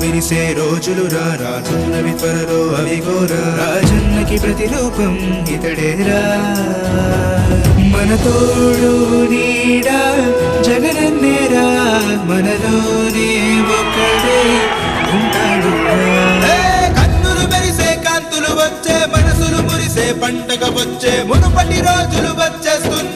వినిసే రోజులు రా రానున్నవి త్వరలో అవి గోరా రాజన్నకి ప్రతిరూపం ఇతడేరా మన తోడు నీడా జగనన్నేరా మనలోనే ఒక్కడే ఉంటాడు కన్నులు మెరిసే కాంతులు వచ్చే మనసులు మురిసే పంటగ వచ్చే మునుపటి రోజులు వచ్చేస్తున్నవిరా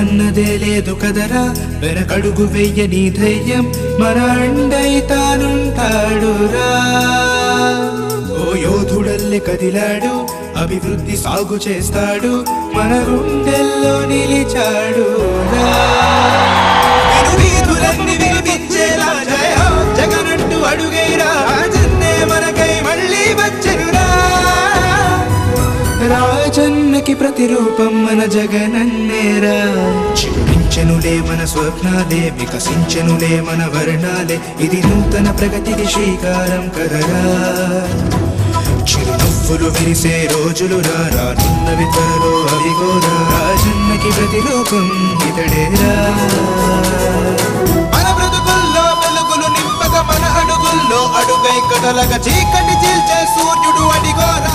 అలుపన్నదే లేదు కదరా. వెనకడుగు వెయ్యని ధైర్యం. మన అండైతానుంటాడురా ఓ యోధుడల్లె కదిలాడు. అభివృద్ధి సాగు చేస్తాడు. మన గుండెల్లో నిలిచాడు వీధులన్నీ జన్మకి ప్రతిరూపం మన జగనన్నేరా చిగురించెనులే మన స్వప్నాలే వికసించనులే మన వర్ణాలే. ఇది నూతన ప్రగతికి శ్రీకారం కదరా. చిరునవ్వులు విరిసే రోజులు రా రానున్నవి త్వరలో అవి గోరా. ప్రతిరూపం ఇతడేరా మన బ్రతుకుల్లో వెలుగులు నింపక మన అడుగుల్లో అడుగై కదలక చీకటి చీల్చే సూర్యుడు అడిగోరా.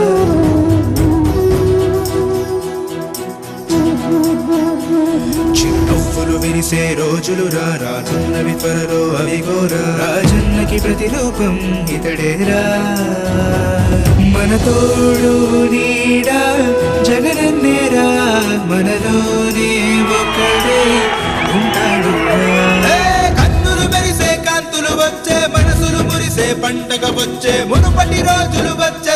చిరునవ్వులు రోజులు రా రానున్నవి త్వరలో అవి గోరా. రాజన్నకి ప్రతిరూపం ఇతడేరా మన తోడు నీడా జగనన్నేరా మనలోనే ఒకడే ఉంటాడు కన్నులు మెరిసే కాంతులు వచ్చే మనసులు మురిసే పంటగ వచ్చే మునుపటి రోజులు వచ్చే